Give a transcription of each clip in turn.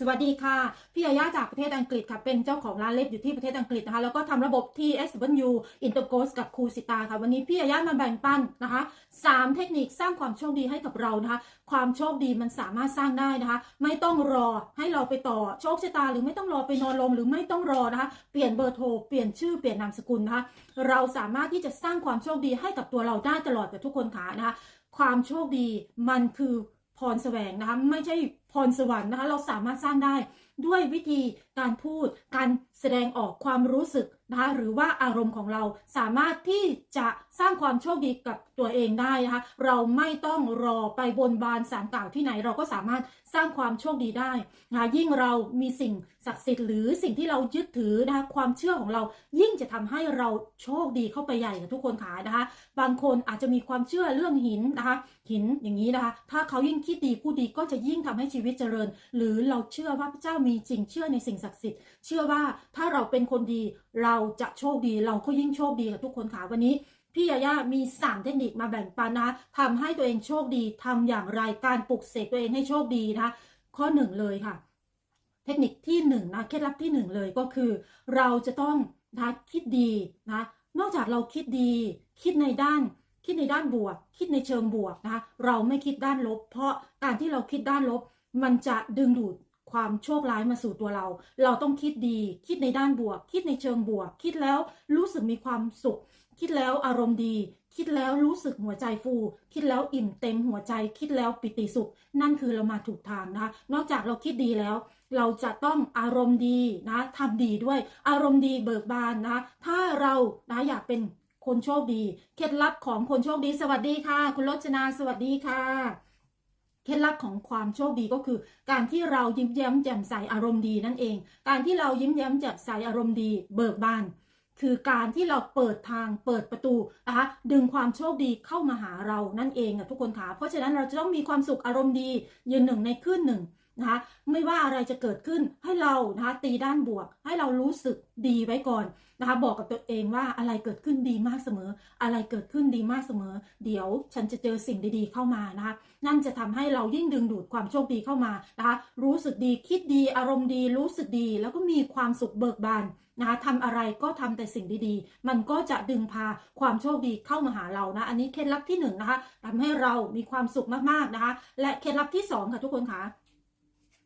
สวัสดีค่ะ พี่ยาย่าจากประเทศอังกฤษค่ะ เป็นเจ้าของร้านเล็บอยู่ที่ประเทศอังกฤษนะคะ แล้วก็ทำระบบ TSW Intercourse กับครูสิตาค่ะ วันนี้พี่ยาย่ามาแบ่งปันนะคะสามเทคนิคสร้างความโชคดีให้กับเรานะคะ ความโชคดีมันสามารถสร้างได้นะคะ ไม่ต้องรอให้เราไปต่อโชคชะตา หรือไม่ต้องรอไปนอนลงหรือไม่ต้องรอนะคะ เปลี่ยนเบอร์โทร เปลี่ยนชื่อ เปลี่ยนนามสกุลนะคะ เราสามารถที่จะสร้างความโชคดีให้กับตัวเราได้ตลอดกับทุกคนค่ะนะคะ ความโชคดีมันคือพรแสวงนะคะ ไม่ใช่ พรสวรรค์นะคะเราสามารถสร้างได้ด้วยวิธีการพูด การแสดงออกความรู้สึกนะคะหรือว่าอารมณ์ของเราสามารถที่จะสร้างความโชคดีกับตัวเองได้นะคะเราไม่ต้องรอไปบนบานสารกล่าวที่ไหน เราก็สามารถสร้างความโชคดีได้นะะยิ่งเรามีสิ่งศักดิ์สิทธิ์หรือสิ่งที่เรายึดถือนะคะความเชื่อของเรายิ่งจะทำให้เราโชคดีเข้าไปใหญ่กับทุกคนขานะคะ บางคนอาจจะมีความเชื่อเรื่องหินนะคะหินอย่างนี้นะคะ ถ้าเขายิ่งคิดดีพูดดีก็จะยิ่งทำให้ชีวิตเจริญ หรือเราเชื่อว่าพระเจ้ามีจริงเชื่อในสิ่งศักดิ์สิทธิ์ เชื่อว่าถ้าเราเป็นคนดีเราจะโชคดี เราก็ยิ่งโชคดีกับทุกคนค่ะวันนี้พี่ยาย่ามี 3 เทคนิคมาแบ่งปันนะทำให้ตัวเองโชคดีทำอย่างไรการปลุกเสกตัวเองให้โชคดีนะข้อหนึ่งเลยค่ะ เทคนิคที่หนึ่งนะเคล็ดลับที่หนึ่งเลยก็คือ เราจะต้องนะคิดดีนะนอกจากเราคิดดี คิดในด้าน คิดในด้านบวก คิดในเชิงบวกนะคะเราไม่คิดด้านลบ เพราะการที่เราคิดด้านลบ มันจะดึงดูดความโชคร้ายมาสู่ตัวเรา เราต้องคิดดี คิดในด้านบวก คิดในเชิงบวก คิดแล้วรู้สึกมีความสุข คิดแล้วอารมณ์ดี คิดแล้วรู้สึกหัวใจฟู คิดแล้วอิ่มเต็มหัวใจ คิดแล้วปิติสุข นั่นคือเรามาถูกทางนะคะ นอกจากเราคิดดีแล้ว เราจะต้องอารมณ์ดีนะทำดีด้วย อารมณ์ดีเบิกบานนะ ถ้าเรานะอยากเป็นคนโชคดี เคล็ดลับของคนโชคดี สวัสดีค่ะ คุณรจนา สวัสดีค่ะ เคล็ดลับของความโชคดีก็คือ การที่เรายิ้มแย้มแจ่มใสอารมณ์ดีนั่นเอง การที่เรายิ้มแย้มแจ่มใสอารมณ์ดี เบิกบานคือการที่เราเปิดทางเปิดประตูนะคะดึงความโชคดีเข้ามาหาเรานั่นเองอะทุกคนคะเพราะฉะนั้นเราจะต้องมีความสุขอารมณ์ดียืนหนึ่งในขึ้นหนึ่ง นะคะไม่ว่าอะไรจะเกิดขึ้นให้เรานะคะตีด้านบวก ให้เรารู้สึกดีไว้ก่อนนะคะบอกกับตัวเองว่าอะไรเกิดขึ้นดีมากเสมอ อะไรเกิดขึ้นดีมากเสมอ เดี๋ยวฉันจะเจอสิ่งดีๆเข้ามานะคะนั่นจะทำให้เรายิ่งดึงดูดความโชคดีเข้ามานะคะรู้สึกดีคิดดีอารมณ์ดีรู้สึกดี แล้วก็มีความสุขเบิกบานนะคะทำอะไรก็ทำแต่สิ่งดีๆ มันก็จะดึงพาความโชคดีเข้ามาหาเรานะอันนี้เคล็ดลับที่หนึ่งนะคะทำให้เรามีความสุขมากๆนะคะและเคล็ดลับที่สองค่ะทุกคนค่ะ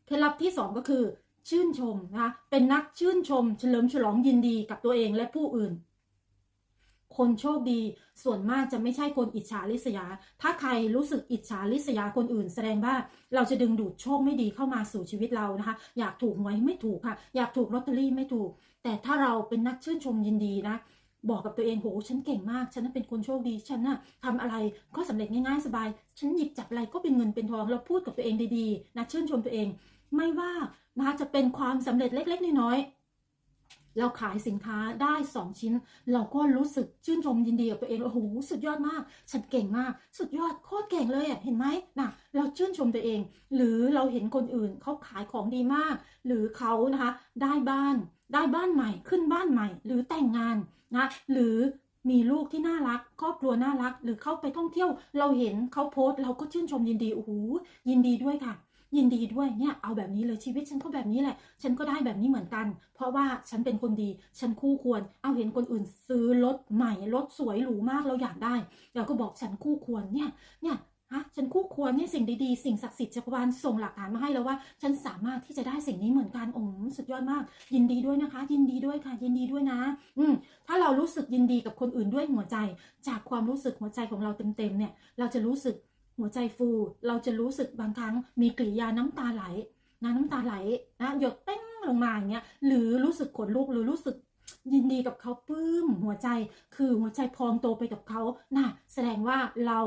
เคล็ดลับที่สองก็คือ ชื่นชมนะคะเป็นนักชื่นชม เฉลิมฉลองยินดีกับตัวเองและผู้อื่น คนโชคดีส่วนมากจะไม่ใช่คนอิจฉาริษยา ถ้าใครรู้สึกอิจฉาริษยาคนอื่น แสดงว่าเราจะดึงดูดโชคไม่ดีเข้ามาสู่ชีวิตเรานะคะ อยากถูกหวยไม่ถูกค่ะ อยากถูกลอตเตอรี่ไม่ถูก แต่ถ้าเราเป็นนักชื่นชมยินดีนะ บอกกับตัวเองโหฉันเก่งมาก ฉันน่ะเป็นคนโชคดี ฉันน่ะทำอะไรก็สำเร็จง่ายๆสบาย ฉันหยิบจับอะไรก็เป็นเงินเป็นทอง เราพูดกับตัวเองดีๆนะชื่นชมตัวเอง ไม่ว่านะคะจะเป็นความสำเร็จเล็ก ๆ น้อยๆเราขายสินค้าได้2ชิ้น เราก็รู้สึกชื่นชมยินดีกับตัวเองโอ้โหสุดยอดมาก ฉันเก่งมาก สุดยอดโคตรเก่งเลยอะเห็นไหมนะเราชื่นชมตัวเอง หรือเราเห็นคนอื่นเขาขายของดีมาก หรือเขานะคะได้บ้าน ได้บ้านใหม่ขึ้นบ้านใหม่ หรือแต่งงานนะหรือมีลูกที่น่ารัก ครอบครัวน่ารัก หรือเขาไปท่องเที่ยว เราเห็นเขาโพสต์เราก็ชื่นชมยินดีโอ้โหยินดีด้วยค่ะ ยินดีด้วยเนี่ยเอาแบบนี้เลยชีวิตฉันก็แบบนี้แหละ ฉันก็ได้แบบนี้เหมือนกัน เพราะว่าฉันเป็นคนดี ฉันคู่ควร เอาเห็นคนอื่นซื้อรถใหม่รถสวยหรูมากเราอยากได้เราก็บอกฉันคู่ควรเนี่ยเนี่ย ฉันคู่ควรเนี่ยสิ่งดีๆ สิ่งศักดิ์สิทธิ์จักรวาลส่งหลักฐานมาให้แล้วว่า ฉันสามารถที่จะได้สิ่งนี้เหมือนกันโอ้สุดยอดมาก ยินดีด้วยนะคะ ยินดีด้วยค่ะ ยินดีด้วยนะ อืมถ้าเรารู้สึกยินดีกับคนอื่นด้วยหัวใจ จากความรู้สึกหัวใจของเราเต็มๆเนี่ย เราจะรู้สึกหัวใจฟู เราจะรู้สึกบางครั้ง มีกริยาน้ำตาไหลนะน้ำตาไหลนะหยดเป้งลงมาอย่างเงี้ยหรือรู้สึกขนลุกหรือรู้สึกยินดีกับเขาปื้มหัวใจ คือหัวใจพองโตไปกับเขาน่ะแสดงว่าเรา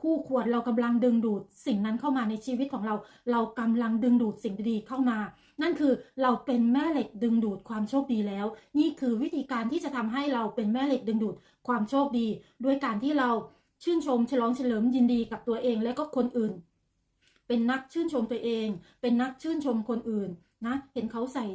คู่ควรเรากำลังดึงดูดสิ่งนั้นเข้ามาในชีวิตของเรา เรากำลังดึงดูดสิ่งดีๆเข้ามา นั่นคือเราเป็นแม่เหล็กดึงดูดความโชคดีแล้ว นี่คือวิธีการที่จะทำให้เราเป็นแม่เหล็กดึงดูดความโชคดี ด้วยการที่เราชื่นชมฉลองเฉลิมยินดีกับตัวเองและก็คนอื่น เป็นนักชื่นชมตัวเอง เป็นนักชื่นชมคนอื่นนะ เห็นเขาใส่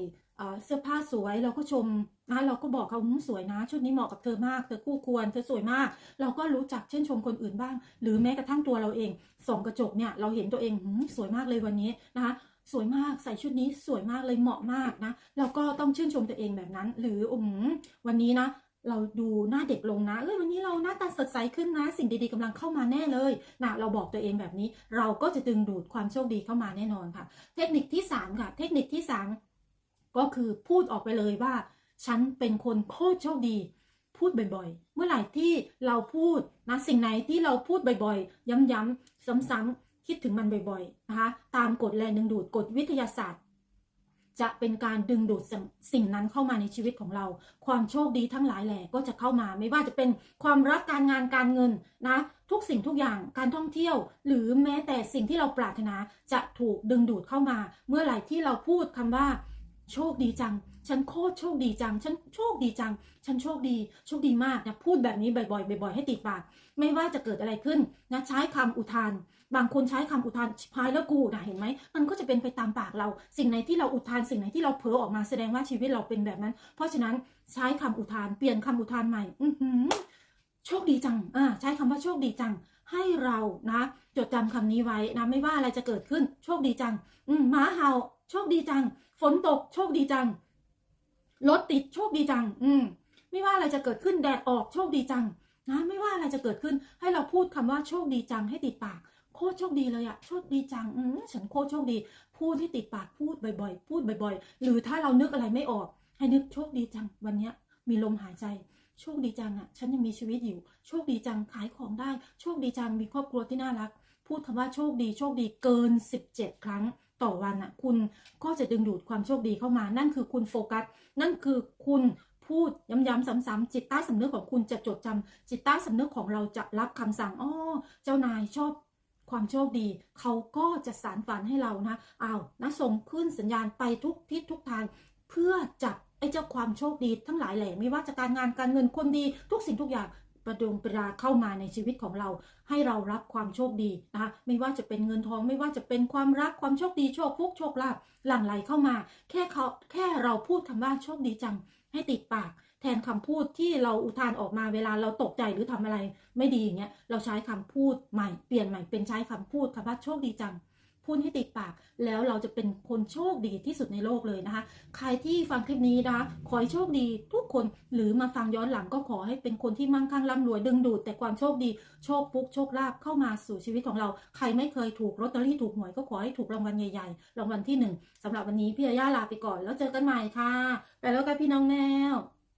เสื้อผ้าสวยเราก็ชม นะเราก็บอกเขาสวยนะ ชุดนี้เหมาะกับเธอมาก เธอคู่ควร เธอสวยมาก เราก็รู้จักเชื่นชมคนอื่นบ้าง หรือแม้กระทั่งตัวเราเอง ส่องกระจกเนี่ยเราเห็นตัวเองสวยมากเลยวันนี้นะคะสวยมากใส่ชุดนี้สวยมากเลยเหมาะมากนะแล้วก็ต้องชื่นชมตัวเองแบบนั้น หรืออืมวันนี้นะเราดูหน้าเด็กลงนะ เอ้ยวันนี้เราหน้าตาสดใสขึ้นนะ สิ่งดีๆกำลังเข้ามาแน่เลยนะเราบอกตัวเองแบบนี้ เราก็จะดึงดูดความโชคดีเข้ามาแน่นอนค่ะ เทคนิคที่สามค่ะ เทคนิคที่สามก็คือพูดออกไปเลยว่า ฉันเป็นคนโคตรโชคดี พูดบ่อยๆ เมื่อไหร่ที่เราพูดนะสิ่งไหนที่เราพูดบ่อยๆ ย้ำๆ ซ้ำๆ คิดถึงมันบ่อยๆ นะคะ ตามกฎแรงดึงดูดกฎวิทยาศาสตร์ จะเป็นการดึงดูดสิ่งสิ่งนั้นเข้ามาในชีวิตของเรา ความโชคดีทั้งหลายแหล่ก็จะเข้ามา ไม่ว่าจะเป็นความรักการงานการเงินนะ ทุกสิ่งทุกอย่างการท่องเที่ยว หรือแม้แต่สิ่งที่เราปรารถนาจะถูกดึงดูดเข้ามา เมื่อไหร่ที่เราพูดคำว่า โชคดีจัง ฉันโคตรโชคดีจัง ฉันโชคดีจัง ฉันโชคดี โชคดีมากนะพูดแบบนี้บ่อยๆบ่อยๆให้ติดปาก ไม่ว่าจะเกิดอะไรขึ้นนะใช้คำอุทาน บางคนใช้คำอุทานพายแล้วกูนะเห็นไหมมันก็จะเป็นไปตามปากเรา สิ่งไหนที่เราอุทาน สิ่งไหนที่เราเผลอออกมาแสดงว่าชีวิตเราเป็นแบบนั้น เพราะฉะนั้นใช้คำอุทาน เปลี่ยนคำอุทานใหม่ อืโชคดีจังอ่าใช้คำว่าโชคดีจัง ให้เรานะ จดจำคำนี้ไว้นะ ไม่ว่าอะไรจะเกิดขึ้น โชคดีจัง อืมหมาเห่า โชคดีจัง ฝนตกโชคดีจัง รถติดโชคดีจัง อืม ไม่ว่าอะไรจะเกิดขึ้นแดดออกโชคดีจัง นะไม่ว่าอะไรจะเกิดขึ้น ให้เราพูดคำว่าโชคดีจังให้ติดปาก โคตรโชคดีเลยอะโชคดีจัง อืมฉันโคตรโชคดี พูดให้ติดปากพูดบ่อยๆ พูดบ่อย ๆ หรือถ้าเรานึกอะไรไม่ออก ให้นึกโชคดีจัง วันเนี้ย มีลมหายใจโชคดีจังอะฉันยังมีชีวิตอยู่ โชคดีจัง ขายของได้ โชคดีจัง มีครอบครัวที่น่ารัก พูดคำว่าโชคดี โชคดีเกิน 17 ครั้ง ต่อวันอะคุณก็จะดึงดูดความโชคดีเข้ามา นั่นคือคุณโฟกัส นั่นคือคุณพูดย้ำๆซ้ำๆจิตใต้สำนึกของคุณจะจดจำจิตใต้สำนึกของเราจะรับคำสั่งอ้อเจ้านายชอบความโชคดี เขาก็จะสารฝันให้เรานะอ้าวนะส่งขึ้นสัญญาณไปทุกทิศทุกทาง เพื่อจับไอ้เจ้าความโชคดีทั้งหลายแหล่ไม่ว่าจะการงานการเงินคนดีทุกสิ่งทุกอย่าง ประดงประดาเข้ามาในชีวิตของเรา ให้เรารับความโชคดีนะคะไม่ว่าจะเป็นเงินทองไม่ว่าจะเป็นความรักความโชคดีโชคฟุกโชคลาภหลั่งไหลเข้ามา แค่เขาแค่เราพูดคำว่าโชคดีจัง ให้ติดปาก แทนคำพูดที่เราอุทานออกมาเวลาเราตกใจหรือทำอะไรไม่ดีอย่างเงี้ยเราใช้คำพูดใหม่เปลี่ยนใหม่เป็นใช้คำพูดคำว่าโชคดีจัง พูดให้ติดปาก แล้วเราจะเป็นคนโชคดีที่สุดในโลกเลยนะคะ ใครที่ฟังคลิปนี้นะคะขอให้โชคดีทุกคนหรือมาฟังย้อนหลังก็ขอให้เป็นคนที่มั่งคั่งร่ำรวยดึงดูด แต่ความโชคดีโชคฟุกโชคลาภเข้ามาสู่ชีวิตของเรา ใครไม่เคยถูกลอตเตอรี่ถูกหวยก็ขอให้ถูกรางวัลใหญ่ๆรางวัลที่หนึ่งสำหรับวันนี้พี่ย่าลาไปก่อน แล้วเจอกันใหม่ค่ะไปแล้วกันพี่น้องแนว